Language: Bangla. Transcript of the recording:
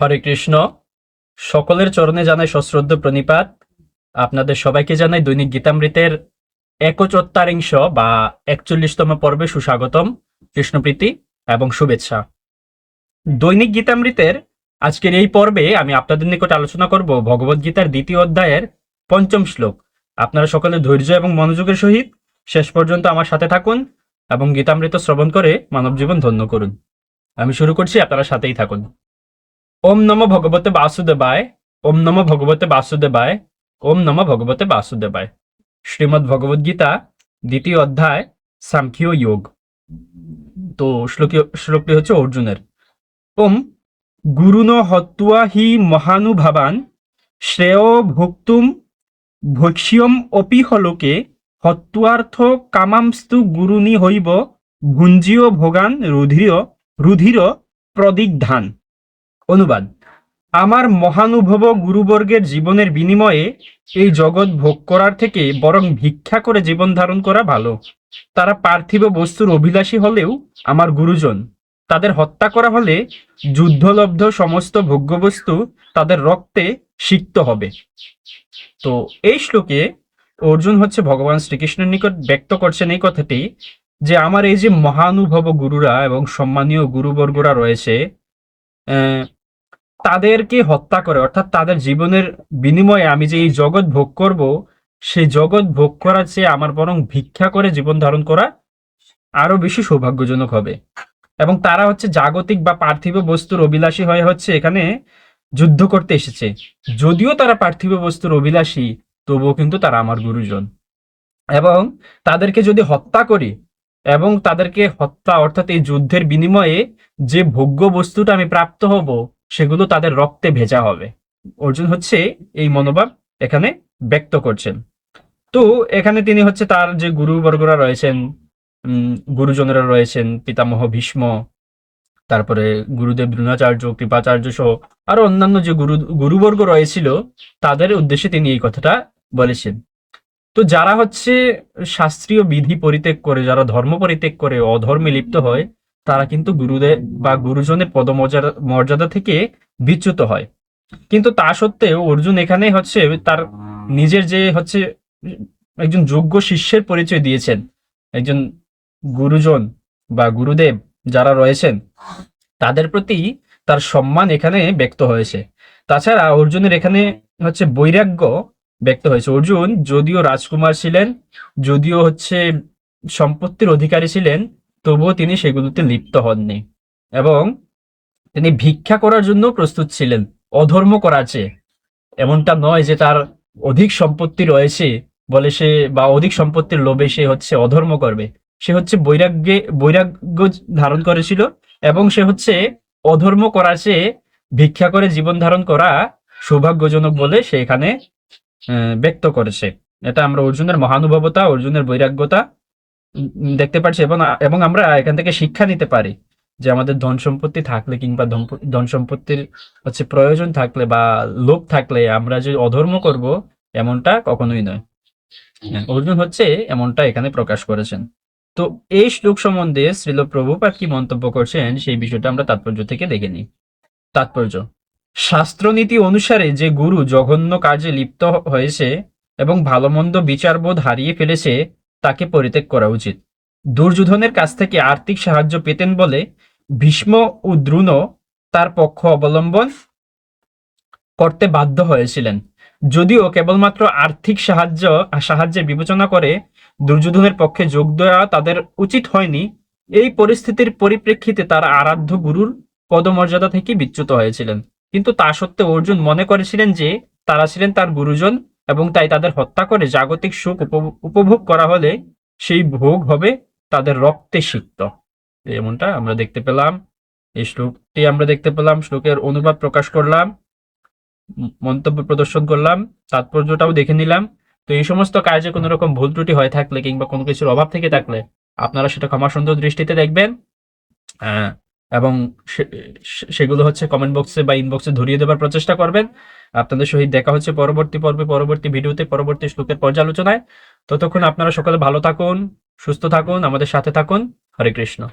হরে কৃষ্ণ। সকলের চরণে জানাই সশ্রদ্ধ প্রণিপাত। আপনাদের সবাইকে জানাই দৈনিক গীতামৃতের একচত্তারিংশ বা একচল্লিশতম পর্বে সুস্বাগতম, কৃষ্ণপ্রীতি এবং শুভেচ্ছা। দৈনিক গীতামৃতের আজকের এই পর্বে আমি আপনাদের নিকট আলোচনা করব ভগবদ গীতার দ্বিতীয় অধ্যায়ের পঞ্চম শ্লোক। আপনারা সকলে ধৈর্য এবং মনোযোগের সহিত শেষ পর্যন্ত আমার সাথে থাকুন এবং গীতামৃত শ্রবণ করে মানব জীবন ধন্য করুন। আমি শুরু করছি, আপনারা সাথেই থাকুন। ওম নম ভগবতে বাসুদেবায়, ওম নম ভগবতে বাসুদেবায়, ওম নম ভগবতে বাসুদেবায়। শ্রীমদ্ ভগবদ গীতা, দ্বিতীয় অধ্যায় সাংখ্য যোগ। তো শ্লোকীয় শ্লোকটি হচ্ছে অর্জুনের। ওম গুরুন হত্বা হি মহানুভাবান, শ্রেয় ভোক্তুম ভক্ষ্যম অপি হলোকে হত্বার্থ কামামস্তু গুরুনি হইব, ভুঞ্জীয় ভোগান রুধির রুধির প্রদিগ্ধান। অনুবাদ। আমার মহানুভব গুরুবর্গের জীবনের বিনিময়ে এই জগৎ ভোগ করার থেকে বরং ভিক্ষা করে জীবন ধারণ করা ভালো। তারা পার্থিব বস্তুর অভিলাষী হলেও আমার গুরুজন, তাদের হত্যা করা হলে যুদ্ধলব্ধ সমস্ত ভোগ্যবস্তু তাদের রক্তে সিক্ত হবে। তো এই শ্লোকে অর্জুন হচ্ছে ভগবান শ্রীকৃষ্ণের নিকট ব্যক্ত করছেন এই কথাটি যে আমার এই যে মহানুভব গুরুরা এবং সম্মানীয় গুরুবর্গরা রয়েছে তাদেরকে হত্যা করে, অর্থাৎ তাদের জীবনের বিনিময়ে আমি যে এই জগৎ ভোগ করব, সেই জগৎ ভোগ করার চেয়ে আমার বরং ভিক্ষা করে জীবন ধারণ করা আরও বেশি সৌভাগ্যজনক হবে। এবং তারা হচ্ছে জাগতিক বা পার্থিব বস্তুর অভিলাষী হয়ে হচ্ছে এখানে যুদ্ধ করতে এসেছে। যদিও তারা পার্থিব বস্তুর অভিলাষী, তবুও কিন্তু তারা আমার গুরুজন। এবং তাদেরকে যদি হত্যা করি এবং তাদেরকে হত্যা, অর্থাৎ এই যুদ্ধের বিনিময়ে যে ভোগ্য বস্তুটা আমি প্রাপ্ত হব সেগুলো তাদের রক্তে ভেজা হবে। অর্জুন হচ্ছে এই মনোভাব এখানে ব্যক্ত করছেন। তো এখানে তিনি হচ্ছে তার যে গুরুবর্গরা রয়েছেন গুরুজনেরা রয়েছেন, পিতামহ ভীষ্ম, তারপরে গুরুদেব দ্রোণাচার্য, কৃপাচার্য সহ আরও অন্যান্য যে গুরু, গুরুবর্গ রয়েছিল, তাদের উদ্দেশ্যে তিনি এই কথাটা বলেছেন। তো যারা হচ্ছে শাস্ত্রীয় বিধি পরিত্যাগ করে, যারা ধর্ম পরিত্যাগ করে, অধর্মে লিপ্ত হয় তারা কিন্তু গুরুদেব বা গুরুজনের পদমর্যাদা, মর্যাদা থেকে বিচ্যুত হয়। কিন্তু তা সত্ত্বেও অর্জুন এখানে হচ্ছে তার নিজের যে হচ্ছে একজন যোগ্য শিষ্যের পরিচয় দিয়েছেন। একজন গুরুজন বা গুরুদেব যারা রয়েছেন, তাদের প্রতি তার সম্মান এখানে ব্যক্ত হয়েছে। তাছাড়া অর্জুনের এখানে হচ্ছে বৈরাগ্য ব্যক্ত হয়েছে। অর্জুন যদিও রাজকুমার ছিলেন, যদিও হচ্ছে সম্পত্তির অধিকারী ছিলেন তবুও তিনি সেগুলোতে লিপ্ত হননি এবং তিনি ভিক্ষা করার জন্য প্রস্তুত ছিলেন, অধর্ম করার চেয়ে এমনটা নয় যে তার অধিক সম্পত্তি রয়েছে বলে সে বা অধিক সম্পত্তির লোভে সে হচ্ছে অধর্ম করবে। সে হচ্ছে বৈরাগ্যে, বৈরাগ্য ধারণ করেছিল এবং সে হচ্ছে অধর্ম করার চেয়ে ভিক্ষা করে জীবন ধারণ করা সৌভাগ্যজনক বলে সে এখানে ব্যক্ত করেছে। এটা আমরা অর্জুনের মহানুভবতা, অর্জুনের বৈরাগ্যতা দেখতে পাচ্ছি এবং এবং আমরা এখান থেকে শিক্ষা নিতে পারি যে আমাদের ধন সম্পত্তি থাকলে কিংবা ধন- ধন সম্পত্তির হচ্ছে প্রয়োজন থাকলে বা লোভ থাকলে আমরা যে অধর্ম করব এমনটা কখনোই নয়। হ্যাঁ, অর্জুন হচ্ছে এমনটা এখানে প্রকাশ করেছেন। তো এই শ্লোক সম্বন্ধে শ্রীল প্রভুপাত কি মন্তব্য করছেন সেই বিষয়টা আমরা তাৎপর্য থেকে দেখে নিই। তাৎপর্য শাস্ত্রনীতি অনুসারে যে গুরু জঘন্য কাজে লিপ্ত হয়েছে এবং ভালো মন্দ বিচারবোধ হারিয়ে ফেলেছে তাকে পরিত্যাগ করা উচিত। দুর্যোধনের কাছ থেকে আর্থিক সাহায্য পেতেন বলে ভীষ্ম ও দ্রুণ তার পক্ষ অবলম্বন করতে বাধ্য হয়েছিলেন। যদিও কেবলমাত্র আর্থিক সাহায্য, সাহায্যের বিবেচনা করে দুর্যোধনের পক্ষে যোগ দেওয়া তাদের উচিত হয়নি, এই পরিস্থিতির পরিপ্রেক্ষিতে তারা আরাধ্য গুরুর পদমর্যাদা থেকে বিচ্যুত হয়েছিলেন। কিন্তু তা সত্ত্বেও অর্জুন মনে করেছিলেন যে তারা ছিলেন তার গুরুজন এবং তাই তাদের হত্যা করে জাগতিক সুখ উপ- উপভোগ করা হলে সেই ভোগ হবে তাদের রক্তে সিক্ত। এমনটা আমরা দেখতে পেলাম। এই শ্লোকটি আমরা দেখতে পেলাম শ্লোকের অনুবাদ প্রকাশ করলাম মন্তব্য প্রদর্শন করলাম তাৎপর্যটাও দেখে নিলাম। তো এই সমস্ত কাজে কোনো রকম ভুল ত্রুটি হয়ে থাকলে কিংবা কোনো কিছুর অভাব থেকে থাকলে আপনারা সেটা ক্ষমা সুন্দর দৃষ্টিতে দেখবেন। আহ, এবং সেগুলো হচ্ছে কমেন্ট বক্সে বা ইনবক্সে ধরিয়ে দেওয়ার প্রচেষ্টা করবেন। আপনাদের সহিত দেখা হচ্ছে পরবর্তী পর্বে, পরবর্তী ভিডিওতে, পরবর্তী শ্লোকের পর্যালোচনায়। ততক্ষণ আপনারা সকলে ভালো থাকুন, সুস্থ থাকুন, আমাদের সাথে থাকুন। হরে কৃষ্ণ।